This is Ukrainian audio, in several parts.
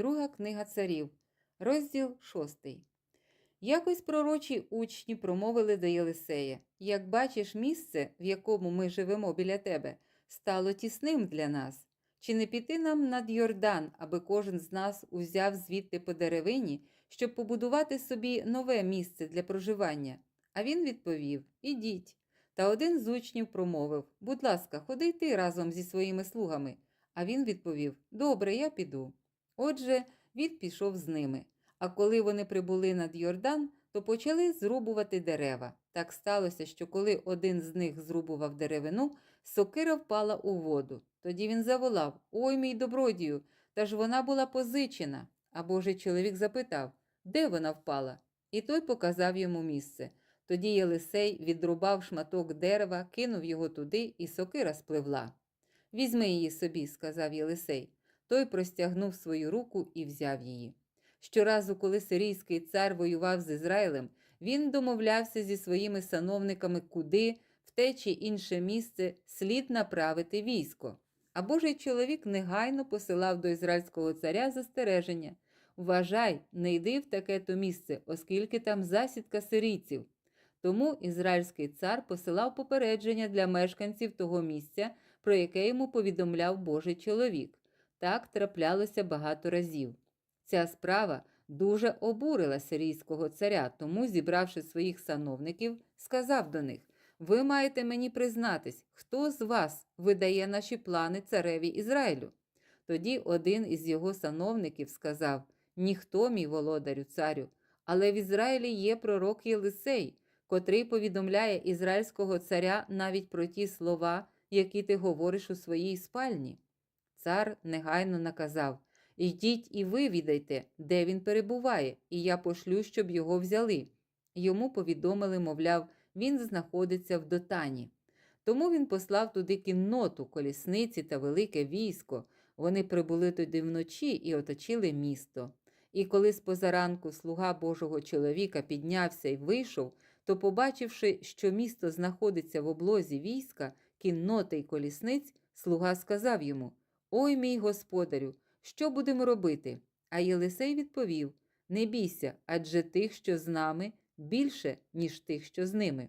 Друга книга царів, розділ шостий. Якось пророчі учні промовили до Єлисея: Як бачиш, місце, в якому ми живемо біля тебе, стало тісним для нас. Чи не піти нам над Йордан, аби кожен з нас узяв звідти по деревині, щоб побудувати собі нове місце для проживання? А він відповів: Ідіть. Та один з учнів промовив: Будь ласка, ходи ти разом зі своїми слугами. А він відповів: Добре, я піду. Отже, він пішов з ними. А коли вони прибули над Йордан, то почали зрубувати дерева. Так сталося, що коли один з них зрубував деревину, сокира впала у воду. Тоді він заволав Ой, мій добродію, та ж вона була позичена. А Божий чоловік запитав, де вона впала? І той показав йому місце. Тоді Єлисей відрубав шматок дерева, кинув його туди, і сокира спливла. Візьми її собі, сказав Єлисей. Той простягнув свою руку і взяв її. Щоразу, коли сирійський цар воював з Ізраїлем, він домовлявся зі своїми сановниками, куди в те чи інше місце слід направити військо. А Божий чоловік негайно посилав до ізраїльського царя застереження Вважай, не йди в таке то місце, оскільки там засідка сирійців. Тому ізраїльський цар посилав попередження для мешканців того місця, про яке йому повідомляв Божий чоловік. Так траплялося багато разів. Ця справа дуже обурила сирійського царя, тому, зібравши своїх сановників, сказав до них: Ви маєте мені признатись, хто з вас видає наші плани цареві Ізраїлю? Тоді один із його сановників сказав: Ніхто, мій володарю, царю, але в Ізраїлі є пророк Єлисей, котрий повідомляє ізраїльського царя навіть про ті слова, які ти говориш у своїй спальні. Цар негайно наказав Йдіть і вивідайте, де він перебуває, і я пошлю, щоб його взяли. Йому повідомили, мовляв, він знаходиться в дотані. Тому він послав туди кінноту, колісниці та велике військо. Вони прибули туди вночі і оточили місто. І коли з позаранку слуга Божого чоловіка піднявся і вийшов, то, побачивши, що місто знаходиться в облозі війська, кінноти й колісниць, слуга сказав йому: Ой мій господарю, що будемо робити? А Єлисей відповів: Не бійся, адже тих, що з нами, більше, ніж тих, що з ними.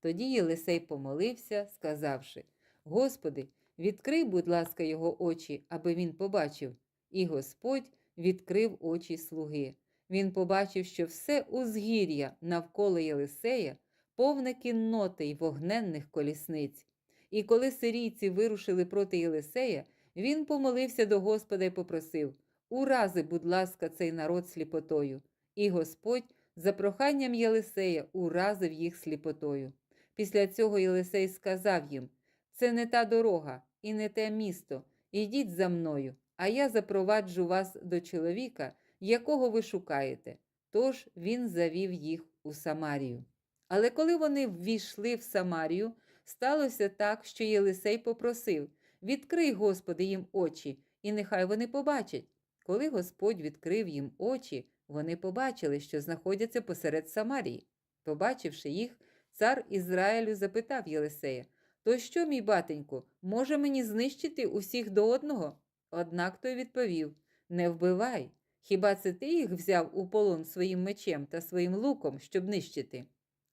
Тоді Єлисей помолився, сказавши: Господи, відкрий, будь ласка, його очі, аби він побачив. І Господь відкрив очі слуги. Він побачив, що все узгір'я навколо Єлисея повне кінноти й вогненних колісниць. І коли сирійці вирушили проти Єлисея, він помолився до Господа і попросив Урази, будь ласка, цей народ сліпотою. І Господь, за проханням Єлисея, уразив їх сліпотою. Після цього Єлисей сказав їм Це не та дорога і не те місто. Ідіть за мною, а я запроваджу вас до чоловіка, якого ви шукаєте. Тож він завів їх у Самарію. Але коли вони ввійшли в Самарію, сталося так, що Єлисей попросив Відкрий, Господи, їм очі, і нехай вони побачать. Коли Господь відкрив їм очі, вони побачили, що знаходяться посеред Самарії. Побачивши їх, цар Ізраїлю запитав Єлисея То що, мій батенько, може мені знищити усіх до одного? Однак той відповів Не вбивай. Хіба це ти їх взяв у полон своїм мечем та своїм луком, щоб нищити?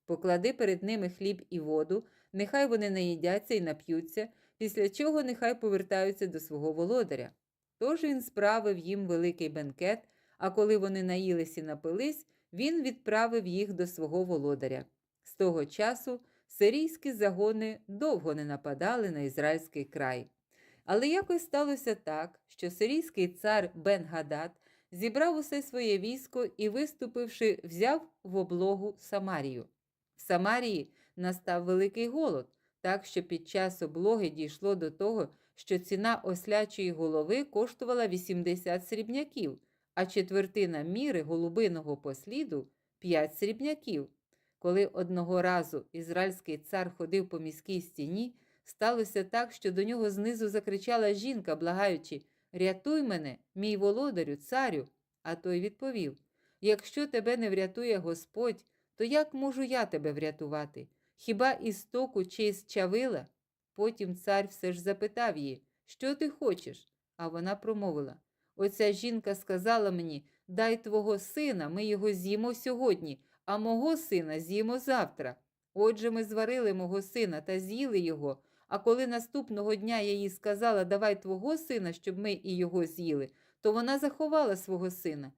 Поклади перед ними хліб і воду, нехай вони наїдяться і нап'ються, після чого нехай повертаються до свого володаря. Тож він справив їм великий бенкет, а коли вони наїлись і напились, він відправив їх до свого володаря. З того часу сирійські загони довго не нападали на ізраїльський край. Але якось сталося так, що сирійський цар Бен-Гадад зібрав усе своє військо і, виступивши, взяв в облогу Самарію. В Самарії настав великий голод, так що під час облоги дійшло до того, що ціна ослячої голови коштувала 80 срібняків, а четвертина міри голубиного посліду 5 срібняків. Коли одного разу ізраїльський цар ходив по міській стіні, сталося так, що до нього знизу закричала жінка, благаючи Рятуй мене, мій володарю, царю. А той відповів Якщо тебе не врятує Господь, то як можу я тебе врятувати? Хіба із току чи із чавила? Потім цар все ж запитав її, що ти хочеш? А вона промовила Оця жінка сказала мені: дай твого сина, ми його з'їмо сьогодні, а мого сина з'їмо завтра. Отже, ми зварили мого сина та з'їли його. А коли наступного дня я їй сказала, давай твого сина, щоб ми і його з'їли, то вона заховала свого сина.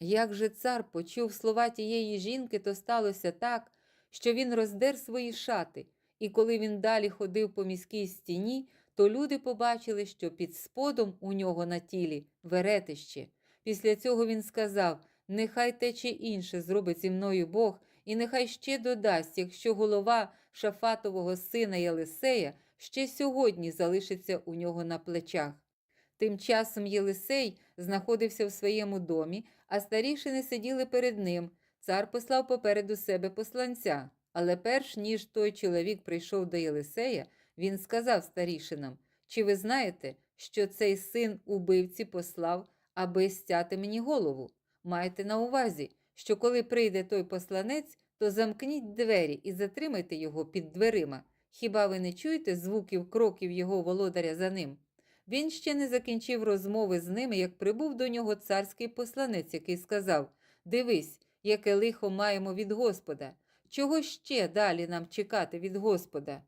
Як же цар почув слова тієї жінки, то сталося так, що він роздер свої шати, і коли він далі ходив по міській стіні, то люди побачили, що під сподом у нього на тілі веретище. Після цього він сказав: Нехай те чи інше зробить зі мною Бог, і нехай ще додасть, якщо голова Шафатового сина Єлисея ще сьогодні залишиться у нього на плечах. Тим часом Єлисей знаходився в своєму домі, а старішини сиділи перед ним. Цар послав попереду себе посланця. Але перш ніж той чоловік прийшов до Єлисея, він сказав старішинам: Чи ви знаєте, що цей син убивці послав, аби стяти мені голову? Майте на увазі, що коли прийде той посланець, то замкніть двері і затримайте його під дверима. Хіба ви не чуєте звуків кроків його володаря за ним? Він ще не закінчив розмови з ними, як прибув до нього царський посланець, який сказав: Дивись, яке лихо маємо від Господа. Чого ще далі нам чекати від Господа?